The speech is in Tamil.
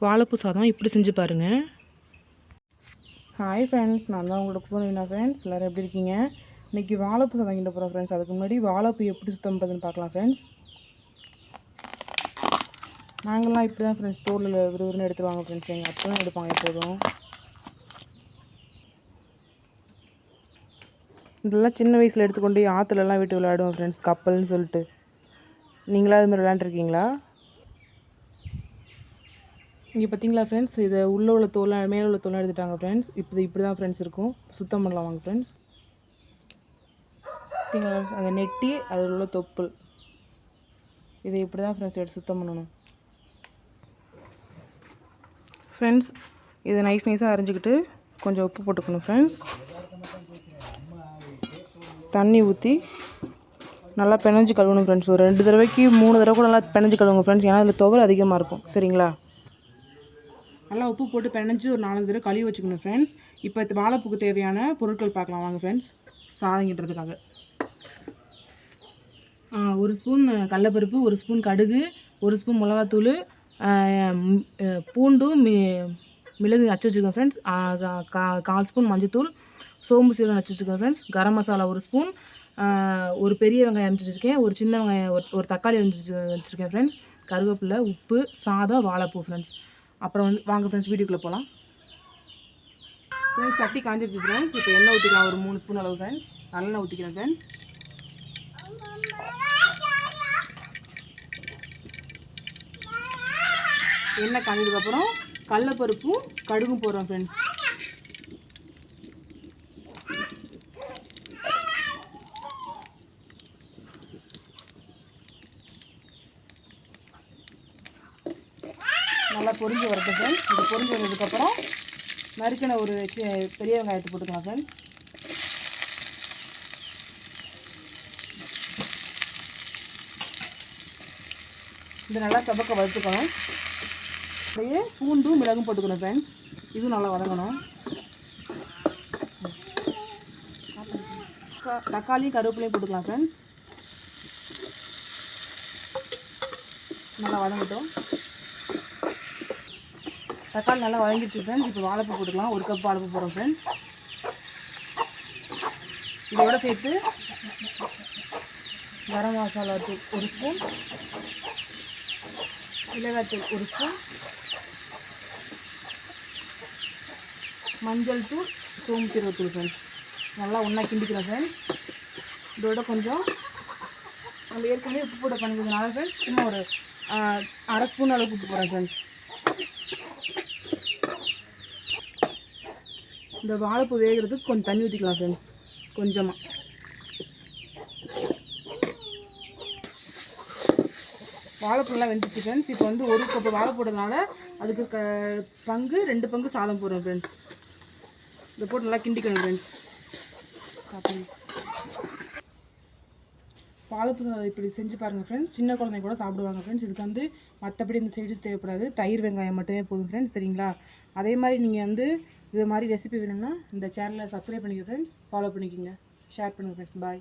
வாழைப்பூ சாதம் இப்படி செஞ்சு பாருங்கள் ஹாய் ஃப்ரெண்ட்ஸ் நான் தான் உங்களோட போனீங்கன்னா ஃப்ரெண்ட்ஸ் எல்லோரும் எப்படி இருக்கீங்க? இன்றைக்கி வாழைப்பூ சாதம் கிட்ட போகிறோம் ஃப்ரெண்ட்ஸ் அதுக்கு முன்னாடி வாழைப்பூ எப்படி சுத்தம் பண்ணுறதுன்னு பார்க்கலாம் ஃப்ரெண்ட்ஸ் நாங்கள்லாம் இப்படி தான் ஃப்ரெண்ட்ஸ் தோலில் விறுவிறுன்னு எடுத்துருவாங்க ஃப்ரெண்ட்ஸ் எங்கள் அப்பெல்லாம் எடுப்பாங்க எப்போதும். இதெல்லாம் சின்ன வயசில் எடுத்துக்கொண்டு ஆற்றுலலாம் விட்டு விளையாடுவோம் ஃப்ரெண்ட்ஸ் கப்பல்னு சொல்லிட்டு. நீங்களா அது மாதிரி விளையாண்டுருக்கீங்களா? இங்கே பார்த்தீங்களா ஃப்ரெண்ட்ஸ் இதை உள்ளே உள்ள தோலை மேலே உள்ள தோலை எடுத்துட்டாங்க ஃப்ரெண்ட்ஸ் இப்போ இப்படி தான் ஃப்ரெண்ட்ஸ் இருக்கும். சுத்தம் பண்ணலாம் வாங்க ஃப்ரெண்ட்ஸ் பார்த்தீங்களா அந்த நெட்டி அதில் உள்ள தொப்புள். இதை இப்படி தான் ஃப்ரெண்ட்ஸ் எடுத்து சுத்தம் பண்ணணும். ஃப்ரெண்ட்ஸ் இதை நைஸ் நைஸாக அரைஞ்சிக்கிட்டு கொஞ்சம் உப்பு போட்டுக்கணும் ஃப்ரெண்ட்ஸ் தண்ணி ஊற்றி நல்லா பிணைஞ்சு கழுவணும் ஃப்ரெண்ட்ஸ் ஒரு ரெண்டு தடவைக்கு மூணு தடவை கூட நல்லா பிணைஞ்சு கழுவுங்க ஃப்ரெண்ட்ஸ் ஏன்னா அதில் துவர் அதிகமாக இருக்கும். சரிங்களா? நல்லா உப்பு போட்டு பிணைஞ்சு ஒரு நாலஞ்சு தடவை கழுவி வச்சுக்கணும் ஃப்ரெண்ட்ஸ் இப்போ இது வாழைப்பூக்கு தேவையான பொருட்கள் பார்க்கலாம். வாங்க ஃப்ரெண்ட்ஸ் சாதங்கிட்டுறதுக்காக ஒரு ஸ்பூன் கடலப்பருப்பு ஒரு ஸ்பூன் கடுகு ஒரு ஸ்பூன் மிளகாத்தூள் பூண்டும் மி மிளகு அச்சு வச்சுருக்கேன் ஃப்ரெண்ட்ஸ் கால் ஸ்பூன் மஞ்சத்தூள் சோம்பு சீரகம் அச்சு வச்சுருக்கேன் ஃப்ரெண்ட்ஸ் கரம் மசாலா ஒரு ஸ்பூன் ஒரு பெரிய வெங்காயம் அரைச்சி வச்சுருக்கேன். ஒரு சின்ன வெங்காயம் ஒரு ஒரு தக்காளி அரைச்சி வச்சுருக்கேன் ஃப்ரெண்ட்ஸ் கருவேப்பிலை உப்பு சாதம் வாழைப்பூ ஃப்ரெண்ட்ஸ் அப்புறம் வந்து வாங்க ஃப்ரெண்ட்ஸ் வீடியோக்குள்ளே போகலாம் ஃப்ரெண்ட்ஸ் சட்டி காஞ்சிருச்சு ஃப்ரெண்ட்ஸ் இப்போ எண்ணெய் ஊற்றிக்கலாம் ஒரு மூணு ஸ்பூன் அளவு ஃப்ரெண்ட்ஸ் நல்லெண்ணெய் ஊற்றிக்கிறேன் ஃப்ரெண்ட்ஸ் எண்ணெய் காஞ்சதுக்கப்புறம் கடலப்பருப்பும் கடுகும் போடுறோம் ஃப்ரெண்ட்ஸ் நல்லா பொரிஞ்சு வரட்டும் ஃப்ரெண்ட்ஸ் இது பொரிஞ்சு வந்ததுக்கப்புறம் நறுக்கின ஒரு பெரிய வெங்காயத்தை போட்டுக்கலாம் ஃப்ரெண்ட்ஸ் இது நல்லா சபக்க வறுத்துக்கணும் அப்படியே பூண்டும் மிளகும் போட்டுக்கணும் ஃப்ரெண்ட்ஸ் இதுவும் நல்லா வதங்கணும். தக்காளியும் கருவேப்பிலையும் போட்டுக்கலாம் ஃப்ரெண்ட்ஸ் நல்லா வதங்கட்டும். தக்காளி நல்லா வதங்கிட்டு ஃப்ரெண்ட்ஸ் இப்போ வாழைப்பூ போட்டுக்கலாம். ஒரு கப் வாழைப்பூ போடுறோம் ஃப்ரெண்ட்ஸ் இதோட சேர்த்து கரம் மசாலா தூள் ஒரு ஸ்பூன் மிளகாத்தூள் ஒரு ஸ்பூன் மஞ்சள் தூள் சோம்பு சீரகத்தூள் ஃப்ரெண்ட்ஸ் நல்லா ஒன்றா கிண்டிக்கிறோம் ஃப்ரெண்ட்ஸ் இதோட கொஞ்சம் நம்ம ஏற்கனவே உப்பு போட்ட பண்ணிக்கிறதுனால ஃப்ரெண்ட்ஸ் இன்னும் ஒரு அரை ஸ்பூன் அளவுக்கு உப்பு போகிறேன் ஃப்ரெண்ட்ஸ் இந்த வாழைப்பூ வேகிறதுக்கு கொஞ்சம் தண்ணி ஊற்றிக்கலாம் ஃப்ரெண்ட்ஸ் கொஞ்சமாக வாழைப்பூலாம் வெந்துச்சு ஃப்ரெண்ட்ஸ் இப்போ வந்து ஒரு கப்பு வாழை போட்டதுனால அதுக்கு க பங்கு ரெண்டு பங்கு சாதம் போடுறோம் ஃப்ரெண்ட்ஸ் இதை போட்டு நல்லா கிண்டிக்கணும் ஃப்ரெண்ட்ஸ் வாழைப்பூ இப்படி செஞ்சு பாருங்கள் ஃப்ரெண்ட்ஸ் சின்ன குழந்தைங்க கூட சாப்பிடுவாங்க ஃப்ரெண்ட்ஸ் இதுக்கு வந்து மற்றபடி இந்த சைடு தேவைப்படாது. தயிர் வெங்காயம் மட்டுமே போதும் ஃப்ரெண்ட்ஸ் சரிங்களா? அதே மாதிரி நீங்கள் வந்து இது மாதிரி ரெசிபி வேணும்னா இந்த சேனலை சப்ஸ்கிரைப் பண்ணிக்கோங்க ஃப்ரெண்ட்ஸ் ஃபாலோ பண்ணிக்கோங்க. ஷேர் பண்ணுங்கள் ஃப்ரெண்ட்ஸ் பாய்